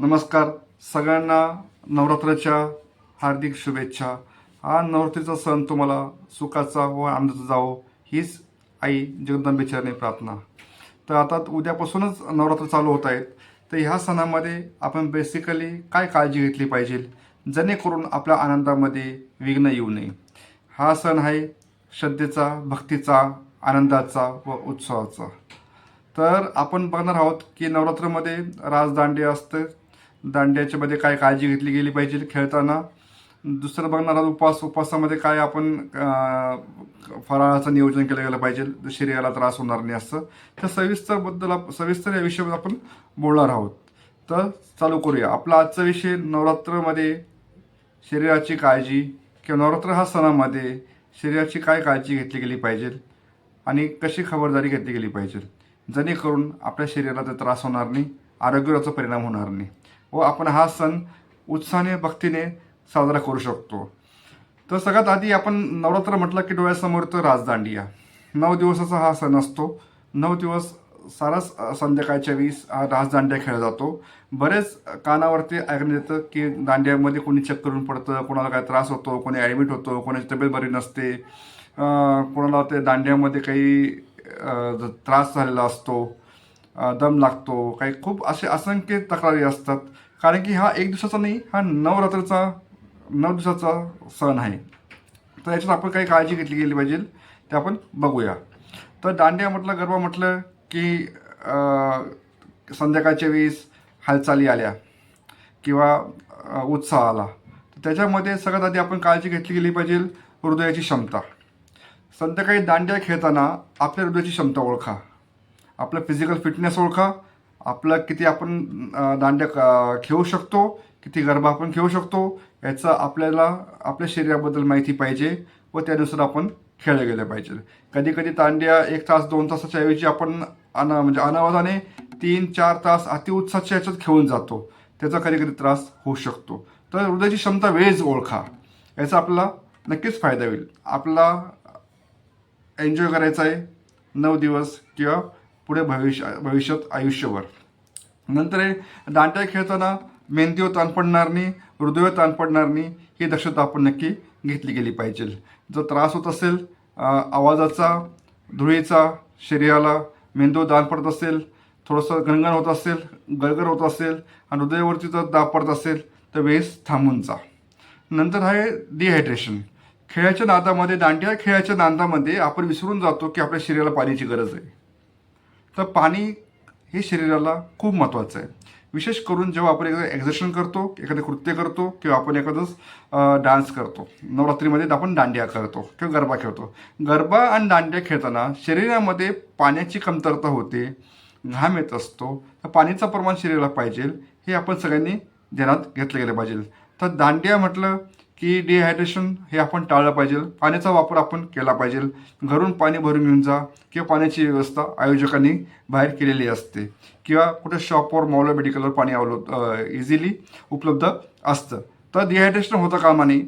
नमस्कार. सगळ्यांना नवरात्राच्या हार्दिक शुभेच्छा. हा नवरात्रीचा सण तुम्हाला सुखाचा व आनंदाचा जावो हीच आई जगदंबेचरणी प्रार्थना. तर आता उद्यापासूनच नवरात्र चालू होत आहेत. तर ह्या सणामध्ये आपण बेसिकली काय काळजी घेतली पाहिजे? जेणेकरून आपल्या आनंदामध्ये विघ्न येऊ नये. हा सण आहे श्रद्धेचा भक्तीचा आनंदाचा व उत्सवाचा तर आपण बघणार आहोत की नवरात्रमध्ये राजदांडे असतं असते दांड्याच्यामध्ये काय काळजी घेतली गेली पाहिजे खेळताना. दुसरं बघणार उपवास उपवासामध्ये काय आपण फराळाचं नियोजन केलं गेलं पाहिजे. शरीराला त्रास होणार नाही असं. तर सविस्तरबद्दल आप- सविस्तर या विषयावर आपण बोलणार आहोत. तर चालू करूया. आपला आजचा विषय नवरात्रमध्ये शरीराची काळजी किंवा नवरात्र हा सणामध्ये शरीराची काय काळजी घेतली गेली पाहिजे आणि कशी खबरदारी घेतली गेली पाहिजे. जेणेकरून आपल्या शरीराला त्रास होणार नाही आरोग्याचा परिणाम होणार नाही. व आपण हा सण उत्साहाने भक्तीने साजरा करू शकतो. तर सगळ्यात आधी आपण नवरात्र म्हटलं की डोळ्यासमोर तर राजदांडिया नऊ दिवसाचा हा सण असतो. नऊ दिवस साराच संध्याकाळच्या वीस हा राजदांडिया खेळला जातो. बरेच कानावरती ऐकण्यात येतं की दांड्यामध्ये कोणी चेक करून पडतं कोणाला काय त्रास होतो कोणी ॲडमिट होतो कोणाची तब्येत बरी नसते. कोणाला ते दांड्यामध्ये काही त्रास झालेला असतो दम लागतो. काही खूप असे असंख्य तक्रारी असतात. कारण की हा एक दिवसाचा नाही हा नवरात्रीचा नऊ दिवसाचा सण आहे. तर याच्यात आपण काही काळजी घेतली गेली पाहिजे ते आपण बघूया. तर दांडिया म्हटलं गरबा म्हटलं की संध्याकाळच्या वेळेस हालचाली आल्या किंवा उत्साह आला. तर त्याच्यामध्ये सगळ्यात आधी आपण काळजी घेतली गेली पाहिजे हृदयाची क्षमता. संध्याकाळी दांड्या खेळताना आपल्या हृदयाची क्षमता ओळखा. आपलं फिजिकल फिटनेस ओळखा. आपलं किती आपण दांड्या खेळू शकतो किती गरबा आपण खेळू शकतो याचं आपल्याला आपल्या शरीराबद्दल माहिती पाहिजे व त्यानुसार आपण खेळले गेले पाहिजे. कधी कधी दांड्या एक तास दोन तासाच्या ऐवजी आपण अना म्हणजे अनावादाने तीन चार तास अतिउत्साहाच्या याच्यात खेळून जातो. त्याचा कधी कधी त्रास होऊ शकतो. तर हृदयाची क्षमता वेळेच ओळखा. याचा आपला नक्कीच फायदा होईल. आपला एन्जॉय करायचा आहे नऊ दिवस किंवा पुढे भविष्य भविष्यात आयुष्यभर. नंतर हे दांड्या खेळताना मेंदीवर ताण पडणार नाही हृदयावर ताण पडणार नाही ही दक्षता आपण नक्की घेतली गेली पाहिजे. जर त्रास होत असेल आवाजाचा धुळीचा शरीराला मेंदू दान पडत असेल थोडंसं गणगण होत असेल गळगर होत असेल आणि हृदयावरती जर दाब पडत असेल तर वेळेस थांबून जा. नंतर आहे डिहायड्रेशन खेळाच्या नादामध्ये दांडिया खेळाच्या नादामध्ये आपण विसरून जातो की आपल्या शरीराला पाण्याची गरज आहे. तर पाणी हे शरीराला खूप महत्त्वाचं आहे. विशेष करून जेव्हा आपण एखादं एक्झर्शन करतो एखादं कृत्य करतो किंवा आपण एखादं डान्स करतो. नवरात्रीमध्ये आपण दांडिया करतो किंवा गरबा खेळतो. गरबा आणि दांडिया खेळताना शरीरामध्ये पाण्याची कमतरता होते घाम येत असतो तर पाण्याचं प्रमाण शरीराला पाहिजे हे आपण सगळ्यांनी ध्यानात घेतलं गेलं पाहिजे. तर दांडिया म्हटलं की डिहायड्रेशन हे आपण टाळलं पाहिजे. पाण्याचा वापर आपण केला पाहिजे. घरून पाणी भरून घेऊन जा किंवा पाण्याची व्यवस्था आयोजकांनी बाहेर केलेली असते. किंवा कुठे शॉपवर मॉल मेडिकलवर पाणी अवलंब इझिली उपलब्ध असतं. तर डिहायड्रेशन होतं कामा नये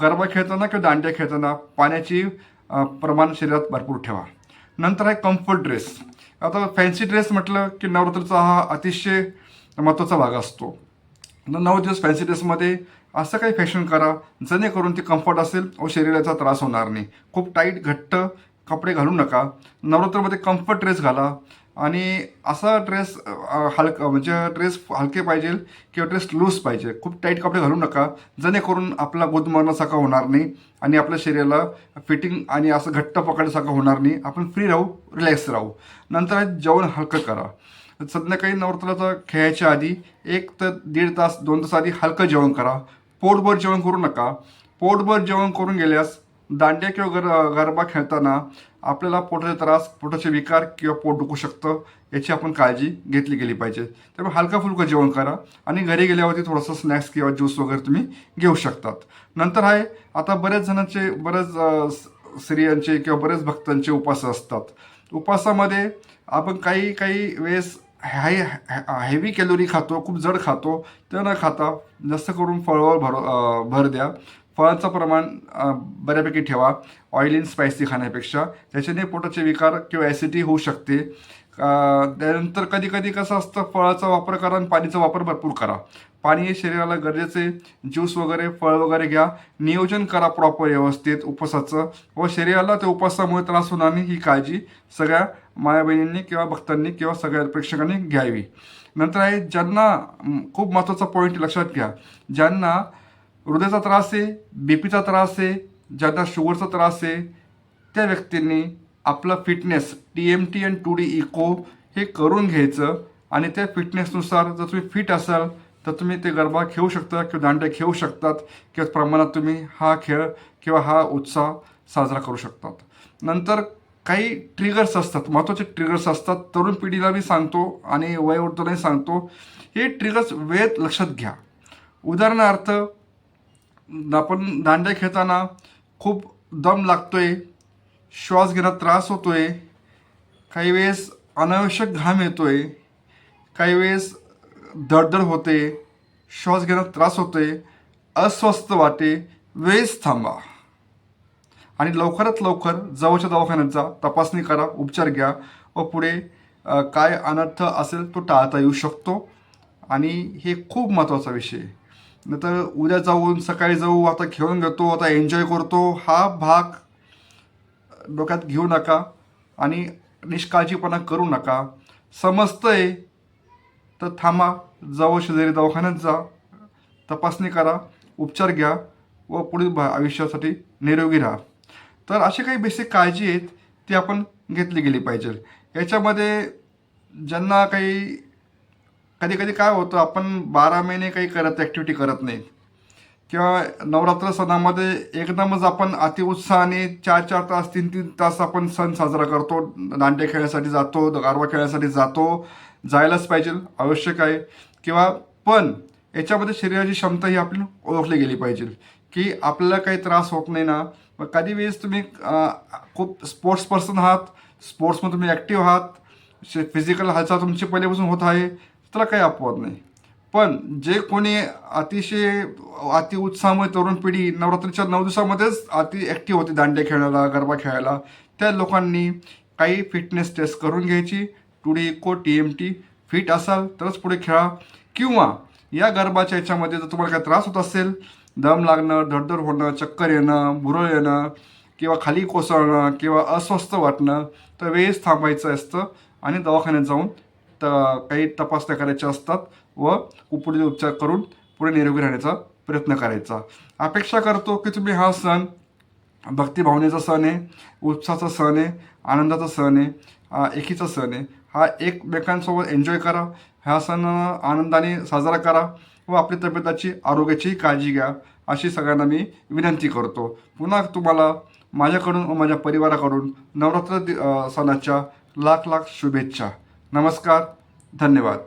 गरबा खेळताना किंवा दांड्या खेळताना पाण्याची प्रमाण शरीरात भरपूर ठेवा. नंतर आहे कम्फर्ट ड्रेस आता फॅन्सी ड्रेस म्हटलं की नवरात्रीचा हा अतिशय महत्त्वाचा भाग असतो. नऊ दिवस फॅन्सी ड्रेसमध्ये असं काही फॅशन करा. जेणेकरून ते कम्फर्ट असेल व शरीराचा त्रास होणार नाही. खूप टाईट घट्ट कपडे घालू नका. नवरात्रमध्ये कम्फर्ट ड्रेस घाला. आणि असा ड्रेस हलक म्हणजे ड्रेस हलके पाहिजे किंवा ड्रेस लूज पाहिजे. खूप टाईट कपडे घालू नका. जेणेकरून आपला गुदमरणासारखा होणार नाही आणि आपल्या शरीराला फिटिंग आणि असं घट्ट पकडण्यासारखं होणार नाही. आपण फ्री राहू रिलॅक्स राहू. नंतर जेवण हलकं करा. संध्याकाळी नवरात्राचा खेळायच्या आधी एक तर दीड तास दोन तास आधी हलकं जेवण करा. पोटभर जेवण करू नका. पोटभर जेवण करून गेल्यास दांड्या किंवा गर गरबा खेळताना आपल्याला पोटाचे त्रास पोटाचे विकार किंवा पोट दुखू शकतं याची आपण काळजी घेतली गेली पाहिजे. त्यामुळे हलका फुलकं जेवण करा आणि घरी गेल्यावरती थोडंसं स्नॅक्स किंवा ज्यूस वगैरे तुम्ही घेऊ शकतात. नंतर आहे आता बऱ्याच जणांचे बरेच स्त्रियांचे किंवा बरेच भक्तांचे उपवास असतात. उपवासामध्ये आपण काही काही वेळेस हाय हेवी कॅलोरी खातो खूप जड खातो ते न खाता जास्त करून फळावर भर भर द्या. फळांचं प्रमाण बऱ्यापैकी ठेवा. ऑइल इन स्पायसी खाण्यापेक्षा. त्याच्याने पोटाचे विकार किंवा ॲसिडिटी होऊ शकते. त्यानंतर कधी कधी कसं असतं फळाचा वापर करा आणि पाणीचा वापर भरपूर करा. पाणी हे शरीराला गरजेचे. ज्यूस वगैरे फळ वगैरे घ्या. नियोजन करा प्रॉपर व्यवस्थित उपवासाचं. व शरीराला त्या उपवासामुळे त्रास होणार नाही ही काळजी सगळ्या माया बहिणींनी किंवा भक्तांनी किंवा सगळ्या प्रेक्षकांनी घ्यावी. नंतर आहे ज्यांना खूप महत्त्वाचा पॉईंट लक्षात घ्या. ज्यांना हृदयाचा त्रास आहे बीपीचा त्रास आहे ज्यांना शुगरचा त्रास आहे त्या व्यक्तींनी आपलं fitness T M T and two D echo हे करून घ्यायचं आणि त्या फिटनेसनुसार जर तुम्ही फिट असाल तर तुम्ही ते गरबा खेळू शकता किंवा दांड्या खेळू शकतात किंवा प्रमाणात तुम्ही हा खेळ किंवा हा उत्साह साजरा करू शकतात. नंतर काही ट्रिगर्स असतात महत्त्वाचे ट्रिगर्स असतात. तरुण पिढीला मी सांगतो आणि वयोवृद्धलाही सांगतो हे ट्रिगर्स वेळेत लक्षात घ्या. उदाहरणार्थ आपण दांड्या खेळताना खूप दम लागतोय श्वास घेण्यात त्रास होतोय काही वेळेस अनावश्यक घाम येतोय काही वेळेस धडधड होते श्वास घेण्यात त्रास होतोय अस्वस्थ वाटे वेळेस थांबा. आणि लवकरात लवकर जवळच्या दवाखान्यात जा तपासणी करा उपचार घ्या. व पुढे काय अनर्थ असेल तो टाळता येऊ शकतो. आणि हे खूप महत्त्वाचा विषय आहे. नंतर उद्या जाऊन सकाळी जाऊ आता खेळून घेतो आता एन्जॉय करतो हा भाग डोक्यात घेऊ नका आणि निष्काळजीपणा करू नका. समजतंय तर थांबा जवळ शेजारी दवाखान्यात जा तपासणी करा उपचार घ्या व पुढील भा आयुष्यासाठी निरोगी राहा. तर अशी काही बेसिक काळजी आहेत ती आपण घेतली गेली पाहिजे. याच्यामध्ये ज्यांना काही कधी कधी काय होतं आपण बारा महिने काही करत ॲक्टिव्हिटी करत नाही किंवा नवरात्र सणामध्ये एकदमच आपण अतिउत्साहाने चार चार तास तीन तीन तास आपण सण साजरा करतो. दांडे खेळण्यासाठी जातो गारवा खेळण्यासाठी जातो. जायलाच पाहिजे आवश्यक आहे. किंवा पण याच्यामध्ये शरीराची क्षमता ही आपली ओळखली गेली पाहिजे. की आपल्याला काही त्रास होत नाही ना. मग कधी वेळेस तुम्ही खूप स्पोर्ट्स पर्सन आहात स्पोर्ट्समध्ये तुम्ही ॲक्टिव्ह आहात फिजिकल हालचाल तुमची पहिल्यापासून होत आहे त्याला काही अपवाद नाही. पण जे कोणी अतिशय अति उत्साहामुळे तरुण पिढी नवरात्रीच्या नऊ दिवसामध्येच अति ॲक्टिव्ह होती दांडे खेळायला गरबा खेळायला त्या लोकांनी काही फिटनेस टेस्ट करून घ्यायची. Two D echo T M T fit असाल तरच पुढे खेळा. किंवा या गरबाच्या याच्यामध्ये जर तुम्हाला काही त्रास होत असेल दम लागणं धडधड होणं चक्कर येणं भुरळ येणं किंवा खाली कोसळणं किंवा अस्वस्थ वाटणं तर वेळेस थांबायचं असतं आणि दवाखान्यात जाऊन त काही तपासण्या करायच्या असतात व पुढील उपचार करून पुढे निरोगी राहण्याचा प्रयत्न करायचा. अपेक्षा करतो की तुम्ही हा सण भक्तिभावनेचा सण आहे उत्साहाचा सण आहे आनंदाचा सण आहे एकीचा सण आहे. हा एकमेकांसोबत एन्जॉय करा. हा सण आनंदाने साजरा करा. व आपली तब्येताची आरोग्याचीही काळजी घ्या अशी सगळ्यांना मी विनंती करतो. पुन्हा तुम्हाला माझ्याकडून व माझ्या परिवाराकडून नवरात्र दि- सणाच्या लाख लाख शुभेच्छा. नमस्कार धन्यवाद.